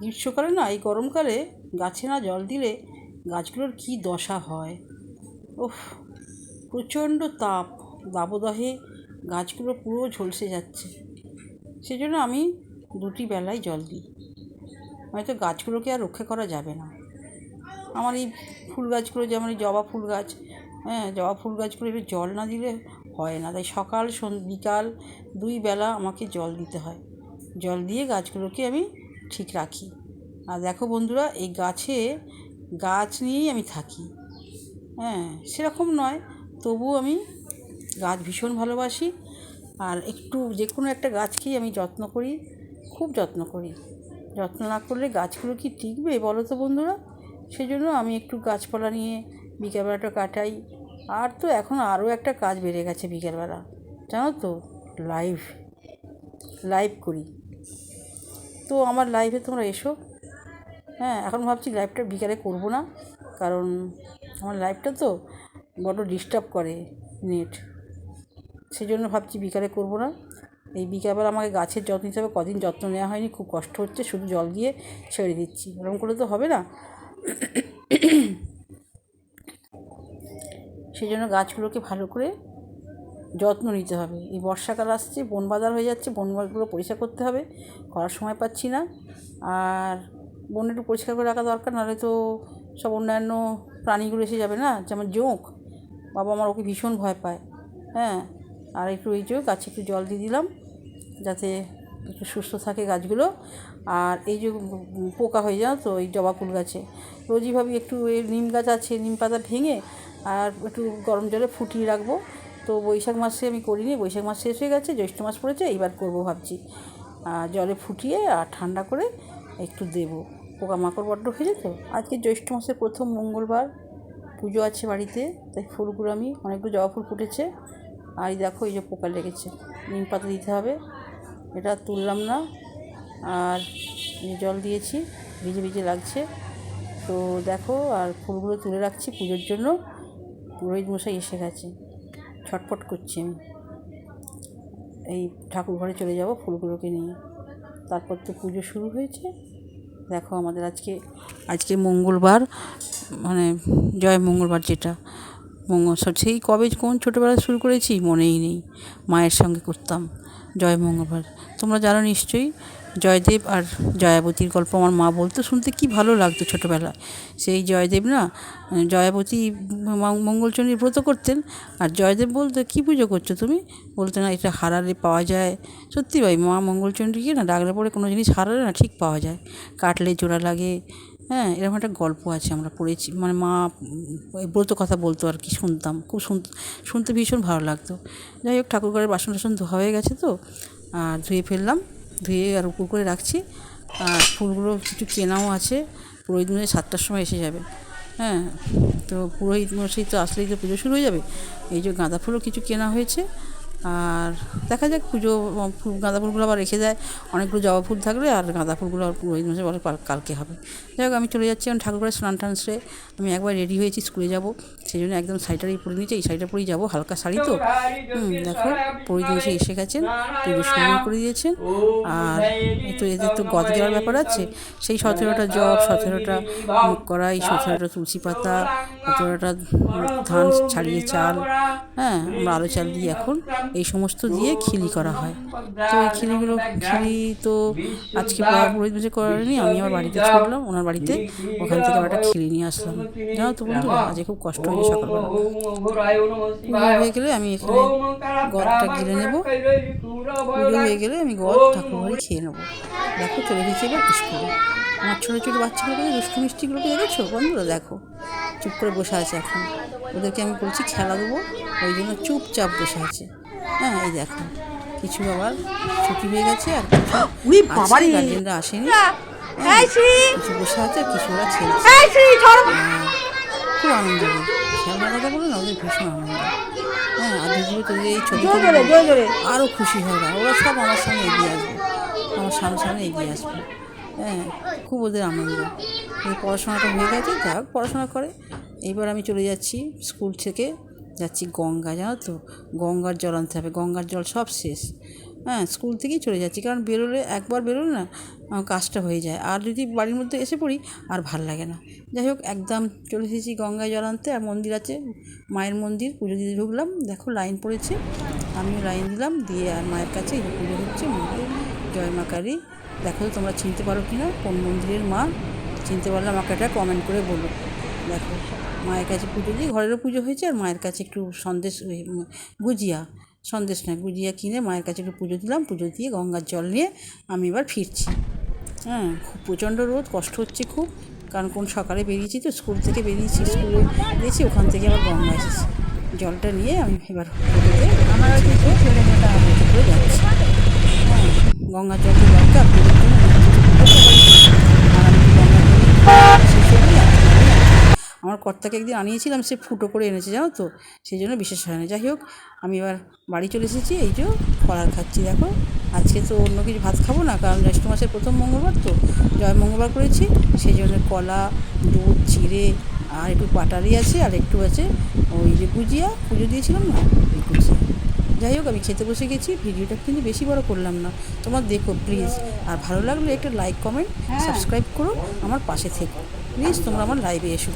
গ্রীষ্মকালে না, এই গরমকালে গাছে না জল দিলে গাছগুলোর কী দশা হয়? উফ, প্রচণ্ড তাপ, দাবদাহে গাছগুলো পুরো ঝলসে যাচ্ছে। সেজন্য আমি দুটি বেলায় জল দিই। হয়তো গাছগুলোকে আর রক্ষা করা যাবে না। আমার এই ফুল গাছগুলো যেমন এই জবা ফুল গাছ হ্যাঁ জবা ফুল গাছগুলো একটু জল না দিলে হয় না। তাই সকাল বিকাল দুই বেলা আমাকে জল দিতে হয়। জল দিয়ে গাছগুলোকে আমি ঠিক রাখি। আর দেখো বন্ধুরা, এই গাছে গাছ নিয়েই আমি থাকি। হ্যাঁ সেরকম নয়, তবুও আমি গাছ ভীষণ ভালোবাসি। আর একটু যে কোনো একটা গাছকেই আমি যত্ন করি, খুব যত্ন করি। যত্ন না করলে গাছগুলো কি টিকবে বলো তো বন্ধুরা? সেই জন্য আমি একটু গাছপালা নিয়ে বিকেলবেলাটা কাটাই। আর তো এখন আরও একটা কাজ বেড়ে গেছে বিকেলবেলা। জানো তো লাইভ লাইভ করি। তো আমার লাইভে তোমরা এসো। হ্যাঁ এখন ভাবছি লাইভটা বিকালে করব না, কারণ আমার লাইভটা তো বড্ড ডিস্টার্ব করে নেট সেই জন্য ভাবছি বিকালে করব না। এই বিকালবেলা আমাকে গাছের যত্ন হবে, কদিন যত্ন নেওয়া হয়নি, খুব কষ্ট হচ্ছে, শুধু জল দিয়ে ছেড়ে দিচ্ছি। এরকম করলে তো হবে না। সেই জন্য গাছগুলোকে ভালো করে যত্ন নিতে হবে। এই বর্ষাকাল আসছে বন বাজার হয়ে যাচ্ছে বনগুলো পরিষ্কার করতে হবে, করার সময় পাচ্ছি না। আর বন একটু পরিষ্কার করে রাখা দরকার, নাহলে তো সব অন্যান্য প্রাণীগুলো এসে যাবে না, যেমন জোঁক। বাবা আমার ওকে ভীষণ ভয় পায় হ্যাঁ। আর একটু এই যে গাছে একটু জল দিয়ে দিলাম, যাতে একটু সুস্থ থাকে গাছগুলো। আর এই যে পোকা হয়ে যাও তো, এই জবা ফুল গাছে। রোজই ভাবি একটু এই নিম গাছ আছে, নিম পাতা ভেঙে আর একটু গরম জলে ফুটিয়ে রাখব। তো বৈশাখ মাসে আমি করিনি, বৈশাখ মাস শেষ হয়ে গেছে, জ্যৈষ্ঠ মাস পড়েছে, এইবার করব ভাবছি। জলে ফুটিয়ে আর ঠান্ডা করে একটু দেবো। পোকামাকড় বড্ড হয়েছে তো? আজকে জ্যৈষ্ঠ মাসের প্রথম মঙ্গলবার, পুজো আছে বাড়িতে, তাই ফুলগুলো আমি, অনেকগুলো জবা ফুল ফুটেছে। আর দেখো, এই যে পোকা লেগেছে, নিম পাতা দিতে হবে, এটা তুললাম না। আর জল দিয়েছি, ভিজে ভিজে লাগছে। তো দেখো, আর ফুলগুলো তুলে রাখছি পুজোর জন্য। পুরোহিত মশাই এসে গেছে। ছটফট করছি আমি। এই ঠাকুর ঘরে চলে যাব ফুলগুলোকে নিয়ে। তারপর তো পুজো শুরু হয়েছে। দেখো আমাদের আজকে আজকে মঙ্গলবার মানে জয় মঙ্গলবার যেটা। মঙ্গল সেই কবে কোন ছোটোবেলায় শুরু করেছি মনেই নেই। মায়ের সঙ্গে করতাম জয় মঙ্গলবার। তোমরা জানো নিশ্চয়ই জয়দেব আর জয়াবতীর গল্প আমার মা বলতো, শুনতে কি ভালো লাগতো ছোটোবেলায়। সেই জয়দেব না জয়াবতী মঙ্গলচণ্ডীর ব্রত করতেন আর জয়দেব বলতো, কী পুজো করছ তুমি? বলতো, না, এটা হারালে পাওয়া যায়। সত্যি ভাই, মা মঙ্গলচণ্ডীকে না ডাকলে পরে কোনো জিনিস হারালে না ঠিক পাওয়া যায়। কাটলে জোড়া লাগে। হ্যাঁ এরকম একটা গল্প আছে আমরা পড়েছি। মানে মা ব্রত কথা বলতো আর কি, শুনতাম। খুব শুন, শুনতে ভীষণ ভালো লাগতো। যাই হোক ঠাকুর ঘরের বাসন টাসন ধোয়া হয়ে গেছে তো, আর ধুয়ে ফেললাম। ধুয়ে আর উপর করে রাখছি। আর ফুলগুলো কিছু কেনাও আছে। পুরোহিত মশাই সাতটার সময় এসে যাবে। হ্যাঁ তো পুরোহিত মশাই তো আসলেই তো পুজো শুরু হয়ে যাবে। এই যে গাঁদা ফুলও কিছু কেনা হয়েছে। আর দেখা যাক, পুজো গাঁদা ফুলগুলো আবার রেখে দেয় অনেকগুলো জবা ফুল থাকলে আর গাঁদা ফুলগুলো পুরোহিত বলে কালকে হবে। যাই হোক, আমি চলে যাচ্ছি এখন ঠাকুর ঘরে স্নান টান সেরে আমি একবার রেডি হয়েছি, স্কুলে যাব। সেই জন্য একদম শাড়িটাই পরে নিয়েছি, এই শাড়িটা পরেই যাব, হালকা শাড়ি তো। দেখো, পুরোহিত দিয়েছে এসে গেছেন, পুজো শুরু করে দিয়েছেন। আর তো এদের তো গদ দেওয়ার ব্যাপার আছে। সেই সতেরোটা জব, সতেরোটা মুখ কড়াই, সতেরোটা তুলসী পাতা, সতেরোটা ধান, ছাড়িয়ে চাল। হ্যাঁ আমরা আলো চাল দিই এখন। এই সমস্ত দিয়ে খিলি করা হয়। তো এই খিলিগুলো, খিলি তো আজকে পুরোহিত বসে করেনি, আমি আমার বাড়িতে ছুটলাম ওনার বাড়িতে ওখান থেকে একটা খিলি নিয়ে আসলাম। জানো তো বন্ধু আজকে খুব কষ্ট হয়েছে সকালবেলা। হয়ে গেলে আমি এখানে গদটা গিলে নেব। হয়ে গেলে আমি গদ ঠাকুর ঘরে খেয়ে নেব। দেখো চলে গেছি এবার স্কুলে আমার ছোটো ছোটো বাচ্চাগুলোকে দুষ্টু মিষ্টিগুলোকে দেখেছ? বন্ধুরা, দেখো। চুপ করে বসে আছে এখন। ওদেরকে আমি বলছি খেলা দেবো, ওই জন্য চুপচাপ বসে আছে। হ্যাঁ এই দেখো কিছু আবার ছুটি হয়ে গেছে আর গার্জেনরা আসেনি। হ্যাঁ, কিছু বসে আছে আর কিছু ওরা খেলছে। খুব আনন্দ হয়। খেলনা কথা বলে না ওদের ভীষণ আনন্দ হ্যাঁ। আর দিদিগুলো তোদের এই ছবি আরও খুশি হয় ওরা। ওরা সব আমার সামনে এগিয়ে আসবে। আমার সামনে সামনে এগিয়ে আসবে। হ্যাঁ খুব ওদের আনন্দ। এই পড়াশোনাটা হয়ে গেছে যা পড়াশোনা করে। এইবার আমি চলে যাচ্ছি স্কুল থেকে। যাচ্ছি গঙ্গা, জানো তো? গঙ্গার জল আনতে হবে, গঙ্গার জল সব শেষ। হ্যাঁ স্কুল থেকেই চলে যাচ্ছি, কারণ বেরোলে, একবার বেরোলে না কাজটা হয়ে যায়। আর যদি বাড়ির মধ্যে এসে পড়ি, আর ভালো লাগে না। যাই হোক, একদম চলে এসেছি গঙ্গায় জল আনতে, আর মন্দির আছে, মায়ের মন্দির, পুজো দিতে ঢুকলাম। দেখো, লাইন পড়েছে, আমিও লাইন দিলাম, দিয়ে আর মায়ের কাছে পুজো হচ্ছে, মন্দিরে, জয় মা কালী। দেখো তো তোমরা চিনতে পারো কি না কোন মন্দিরের মা? চিনতে পারলে আমাকে একটা কমেন্ট করে বলো। দেখো। মায়ের কাছে পুজো দিয়ে ঘরেরও পুজো হয়েছে আর মায়ের কাছে একটু সন্দেশ গুজিয়া, সন্দেশ নয়, গুজিয়া কিনে মায়ের কাছে একটু পুজো দিলাম, পুজো দিয়ে গঙ্গার জল নিয়ে আমি এবার ফিরছি। হ্যাঁ খুব প্রচণ্ড রোদ, কষ্ট হচ্ছে খুব, কারণ কোন সকালে বেরিয়েছি তো, স্কুল থেকে বেরিয়েছি, স্কুলে গেছি ওখান থেকে আবার গঙ্গা এসেছি। জলটা নিয়ে আমি এবার আমার ছেড়ে করে যাচ্ছি। হ্যাঁ গঙ্গার জলটা দরকার পুজোর জন্য অনেক কিছু করতে পারি। আর আমি তো গঙ্গার জল শেষ হয়ে যাচ্ছি কর্তাকে একদিন আনিয়েছিলাম সে ফুটো করে এনেছে জানো তো? সেই জন্য বিশেষ হয় না। যাই হোক আমি এবার বাড়ি চলে এসেছি এই যে ফলার খাচ্ছি দেখো। আজকে তো অন্য কিছু ভাত খাব না কারণ জ্যৈষ্ঠ মাসের প্রথম মঙ্গলবার তো জয় মঙ্গলবার করেছি। সেই জন্য কলা দুধ চিড়ে আর একটু পাটারি আছে আর একটু আছে ওই যে গুজিয়া। পুজো দিয়েছিলাম না? ওই গুজিয়া। যাই হোক আমি খেতে বসে গেছি ভিডিওটা কিন্তু বেশি বড় করলাম না। তোমার দেখো প্লিজ আর ভালো লাগলে একটা লাইক কমেন্ট সাবস্ক্রাইব করো আমার পাশে থেকো। প্লিজ তোমরা আমার লাইভে এসো।